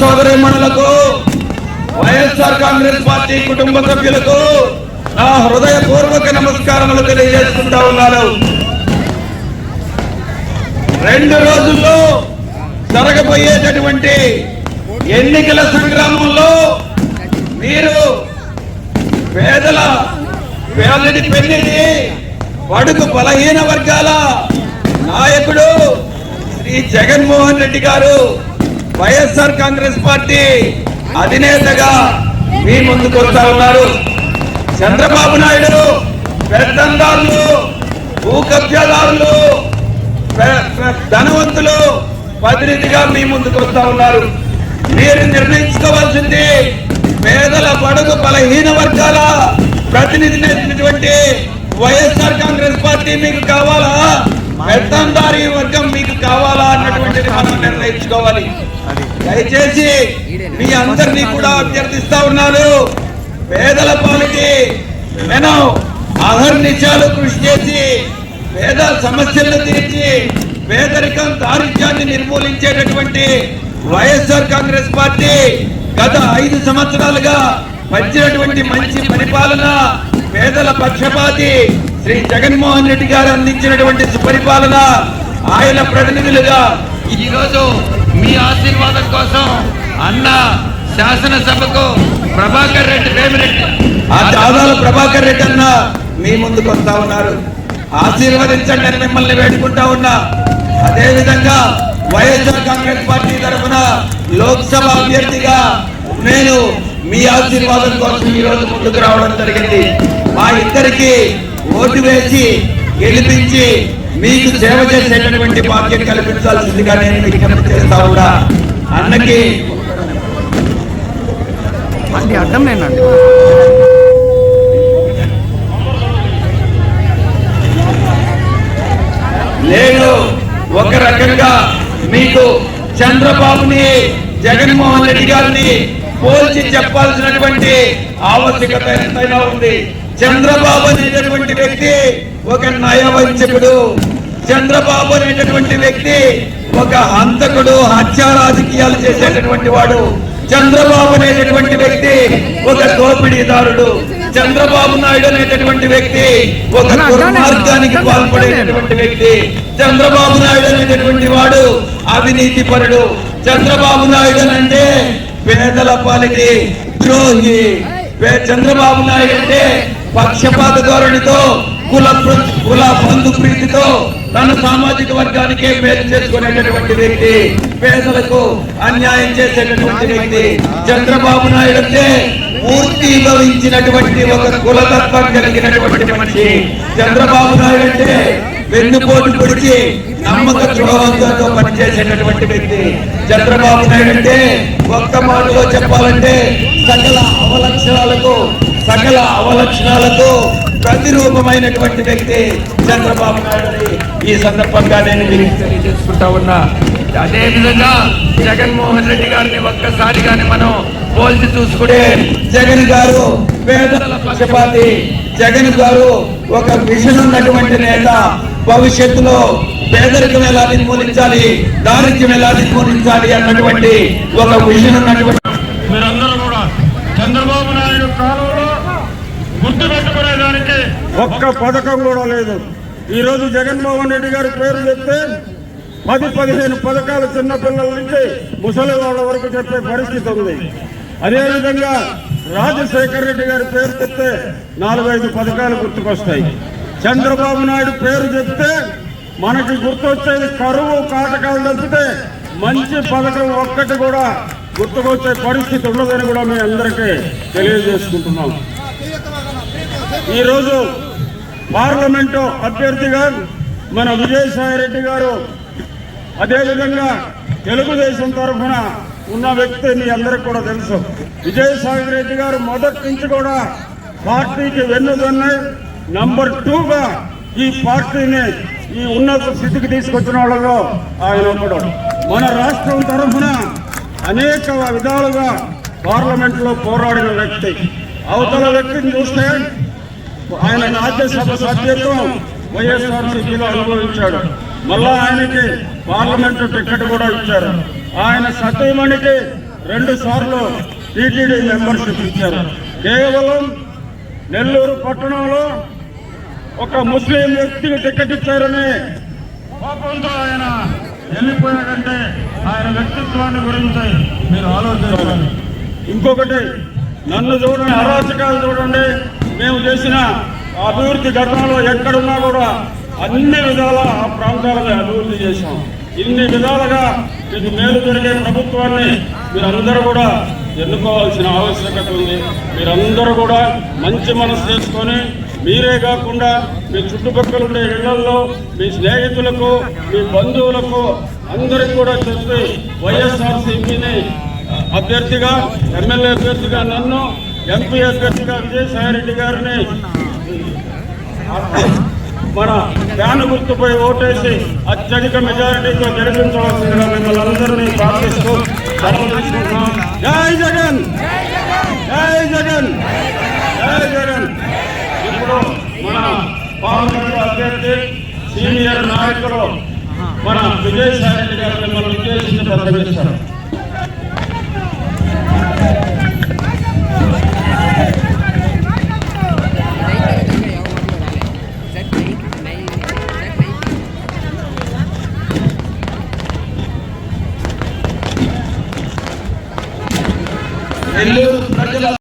సోదరిమణులకు YSR Congress party కుటుంబ సభ్యులకు నా హృదయపూర్వక నమస్కారములు తెలియజేసుకుంటా ఉన్నాను. రెండు రోజుల్లో జరగబోయేటటువంటి ఎన్నికల సంగ్రామంలో మీరు పేదల పేదడి పెళ్ళిని బడుగు బలహీన వర్గాల నాయకుడు శ్రీ జగన్మోహన్ రెడ్డి గారు వైఎస్ఆర్ కాంగ్రెస్ పార్టీ అధినేతగా మీ ముందుకు వస్తా ఉన్నారు. చంద్రబాబు నాయుడు పెద్దందారులు భూ కబ్జాదారులు ధనవంతులు ప్రతినిధిగా మీ ముందుకు వస్తా ఉన్నారు. మీరు నిర్ణయించుకోవాల్సింది పేదల పడుగు బలహీన వర్గాల ప్రతినిధినటువంటి వైఎస్ఆర్ కాంగ్రెస్ పార్టీ మీకు కావాలా? పెత్తందారి వర్గం మీకు కావాలా అన్నటువంటిది మనం నిర్ణయించుకోవాలి. దయచేసి మీ అందరినీ కూడా అభ్యర్థిస్తా ఉన్నాను. పేదల పాలిటీ నేను అహర్నిశాలు కృషి చేసి పేద సమస్యలను తీర్చి పేదరికం దారిద్ర్యాన్ని నిర్మూలించేటటువంటి వైఎస్ఆర్ కాంగ్రెస్ పార్టీ గత ఐదు సంవత్సరాలుగా వచ్చినటువంటి మంచి పరిపాలన పేదల పక్షపాతి శ్రీ జగన్మోహన్ రెడ్డి గారు అందించినటువంటి సుపరిపాలన ఆయన ప్రతినిధులుగా ఈరోజు మీ ఆశీర్వాదం కోసం అన్న శాసనసభకు ప్రభాకర్ రెడ్డి వేమిరెడ్డి. ఆ దాదాల ప్రభాకర్ రెడ్డి అన్న మీ ముందుకు వస్తా ఉన్నారు. ఆశీర్వదించండి అని మిమ్మల్ని వేడుకుంటా ఉన్నా. అదే విధంగా వైఎస్ఆర్ కాంగ్రెస్ పార్టీ తరఫున లోక్సభ అభ్యర్థిగా నేను మీ ఆశీర్వాదం కోసం ఈరోజు రోజు ముందుకు రావడం జరిగింది. మా ఇద్దరికి ఓటు వేసి గెలిపించి మీకు సేవ చేసేటటువంటి భాగ్యం కల్పించాల్సిందిగా నేను విజ్ఞప్తి చేస్తా ఉన్నా. అన్నకి అండి అడ్డం లేనండి నేను ఒక రకంగా మీకు చంద్రబాబుని జగన్మోహన్ రెడ్డి గారిని పోల్చి చెప్పాల్సినటువంటి ఆవశ్యకత ఎంతైనా ఉంది. చంద్రబాబు అనేటటువంటి వ్యక్తి ఒక నయవంచకుడు చంద్రబాబు అనేటటువంటి వ్యక్తి ఒక హంతకుడు హత్యా రాజకీయాలు చేసేటటువంటి వాడు. చంద్రబాబు అనేటటువంటి వ్యక్తి ఒక దోపిడీదారుడు. చంద్రబాబు నాయుడు అనేటటువంటి వ్యక్తి ఒక దుర్మార్గానికి పాల్పడేటటువంటి వ్యక్తి. చంద్రబాబు నాయుడు అనేటటువంటి వాడు అవినీతి పరుడు చంద్రబాబు నాయుడు అంటే పేదల పాలిటి ద్రోహి. చంద్రబాబు నాయుడు అంటే పక్షపాత ధోరణితో కుల కుల బంధు ప్రీతితో తన సామాజిక వర్గానికే మేలు చేసుకునేటటువంటి వ్యక్తి పేదలకు అన్యాయం చేసేటటువంటి వ్యక్తి చంద్రబాబు నాయుడు అంటే పూర్తి భవించినటువంటి ఒక కులతత్వం కలిగినటువంటి మనిషి. చంద్రబాబు నాయుడు అంటే వెన్నుపోటు పొడిచి నమ్మక ద్రోహంతో పనిచేసేటటువంటి వ్యక్తి. చంద్రబాబు నాయుడు అంటే ఒక్క మాటలో చెప్పాలంటే సకల అవలక్షణాలకు సకల అవలక్షణాలకు ప్రతిరూపమైనటువంటి వ్యక్తి చంద్రబాబు నాయుడు ఈ సందర్భంగా నేను మీకు తెలియజేసుకుంటా ఉన్నా. అదే విధంగా జగన్మోహన్ రెడ్డి గారిని ఒక్కసారిగానే మనం పోల్చి చూసుకుంటే జగన్ గారు పేదల పక్షపాతి. జగన్ గారు ఒక విజన్ ఉన్నటువంటి నేత. భవిష్యత్తులో పేదరికం ఎలా నిర్మూలించాలి దారిద్ర్యం ఎలా నిర్మూలించాలి అన్నటువంటి ఒక విజన్ ఉన్నటువంటి మీరందరూ కూడా చంద్రబాబు నాయుడు కాలంలో గుర్తు పెట్టుకునేదానికి ఒక్క పథకం కూడా లేదు. ఈరోజు జగన్మోహన్ రెడ్డి గారి పేరు చెప్తే పది పదిహేను పథకాలు చిన్నపిల్లల నుంచి ముసలి వాళ్ళ వరకు చెప్పే పరిస్థితి ఉంది. అదేవిధంగా రాజశేఖర రెడ్డి గారి పేరు చెప్తే నాలుగైదు పథకాలు గుర్తుకొస్తాయి. చంద్రబాబు నాయుడు పేరు చెప్తే మనకి గుర్తొచ్చేది కరువు కాటకాలు తప్పితే మంచి పథకం ఒక్కటి కూడా గుర్తుకొచ్చే పరిస్థితి ఉండదని కూడా మీ అందరికీ తెలియజేసుకుంటున్నాం. ఈరోజు పార్లమెంటు అభ్యర్థిగా మన విజయసాయి రెడ్డి గారు అదేవిధంగా తెలుగుదేశం తరఫున ఉన్న వ్యక్తి మీ అందరికి కూడా తెలుసు. విజయసాయి రెడ్డి గారు మొదటి నుంచి కూడా పార్టీకి వెన్నుదన్న నంబర్ టూగా ఈ పార్టీని ఈ ఉన్నత స్థితికి తీసుకొచ్చిన వాళ్ళలో ఆయన ఒకడు మన రాష్ట్రం తరఫున అనేక విధాలుగా పార్లమెంట్లో పోరాడిన వ్యక్తి. అవతల వ్యక్తిని చూస్తే ఆయన రాజ్యసభ సభ్యత్వం వైఎస్ఆర్సీపీలో అనుభవించాడు. మళ్ళా ఆయనకి పార్లమెంటు టికెట్ కూడా ఇచ్చారు. ఆయన సతీమణికి రెండు సార్లు టీటీడీ మెంబర్షిప్ ఇచ్చారు. కేవలం నెల్లూరు పట్టణంలో ఒక ముస్లిం వ్యక్తికి టికెట్ ఇచ్చారని కోపంతో ఆయన వెళ్ళిపోయాడంటే ఆయన వ్యక్తిత్వాన్ని గురించి మీరు ఆలోచించాలి. ఇంకొకటి నన్ను చూడండి అరాచకాలు చూడండి. మేము చేసిన అభివృద్ధి ఘటనలో ఎక్కడున్నా కూడా అన్ని విధాల ఆ ప్రాంతాలను అభివృద్ధి చేశాం. ఇన్ని విధాలుగా మీకు మేలు జరిగే ప్రభుత్వాన్ని మీరందరూ కూడా ఎన్నుకోవాల్సిన ఆవశ్యకత ఉంది. మీరందరూ కూడా మంచి మనసు చేసుకొని మీరే కాకుండా మీ చుట్టుపక్కల ఉండే ఇళ్ళలో మీ స్నేహితులకు మీ బంధువులకు అందరికి కూడా చెప్పి వైఎస్ఆర్సీపీని అభ్యర్థిగా ఎమ్మెల్యే అభ్యర్థిగా నన్ను ఎంపీ అభ్యర్థిగా విజయసాయిరెడ్డి గారిని మన ఫ్యాన్ గుర్తుపై ఓటేసి అత్యధిక మెజారిటీతో గెలిపించవలసిందిగా మిమ్మల్ని అందరినీ ప్రార్థిస్తూ సెలవు జై జగన్! జై జగన్! జై జగన్! ఇప్పుడు మన పార్లమెంట్ అభ్యర్థి సీనియర్ నాయకులు మన విజయసాయి రెడ్డి గారు మిమ్మల్ని ఉద్దేశించి ప్రసంగిస్తారు